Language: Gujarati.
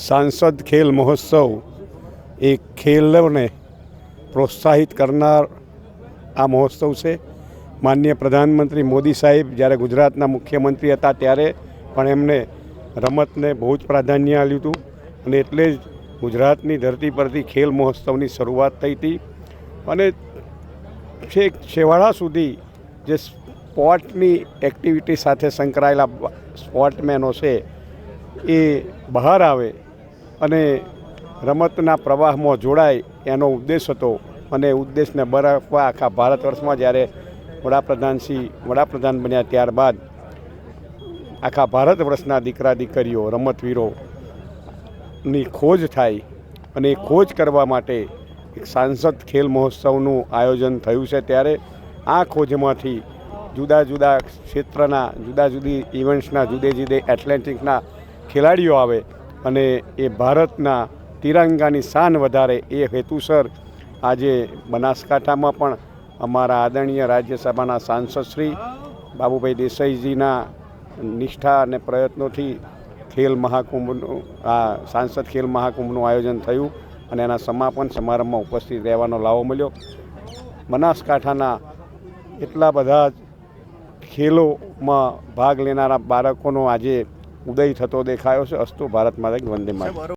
સાંસદ ખેલ મહોત્સવ એ ખેલને પ્રોત્સાહિત કરનાર આ મહોત્સવ છે. માનનીય પ્રધાનમંત્રી મોદી સાહેબ જ્યારે ગુજરાતના મુખ્યમંત્રી હતા ત્યારે પણ એમને રમતને બહુ જ પ્રાધાન્ય આપ્યું હતું અને એટલે જ ગુજરાતની ધરતી પરથી ખેલ મહોત્સવની શરૂઆત થઈ હતી. અને છેક છેવાડા સુધી જે સ્પોર્ટની એક્ટિવિટી સાથે સંકળાયેલા સ્પોર્ટમેનો છે એ બહાર આવે અને રમતના પ્રવાહમાં જોડાય એનો ઉદ્દેશ હતો અને ઉદ્દેશને બરફવા આખા ભારત વર્ષમાં જ્યારે વડાપ્રધાન શ્રી વડાપ્રધાન બન્યા ત્યારબાદ આખા ભારત વર્ષના દીકરા દીકરીઓ રમતવીરોની ખોજ થાય અને એ ખોજ કરવા માટે એક સાંસદ ખેલ મહોત્સવનું આયોજન થયું છે ત્યારે આ ખોજમાંથી જુદા જુદા ક્ષેત્રના, જુદા જુદી ઇવેન્ટ્સના જુદે જુદે એથ્લેટિક્સના ખેલાડીઓ આવે. અને એ ભારતના તિરંગાની શાન વધારે એ હેતુસર આજે બનાસકાંઠામાં પણ અમારા આદરણીય રાજ્યસભાના સાંસદ શ્રી બાબુભાઈ દેસાઈજીના નિષ્ઠા અને પ્રયત્નોથી ખેલ મહાકુંભનું, આ સાંસદ ખેલ મહાકુંભનું આયોજન થયું અને એના સમાપન સમારંભમાં ઉપસ્થિત રહેવાનો લાવો મળ્યો. બનાસકાંઠાના એટલા બધા ખેલોમાં ભાગ લેનારા બાળકોનો આજે ઉદય થતો દેખાયો છે. અસ્તુ ભારત માતા વંદે માતરમ.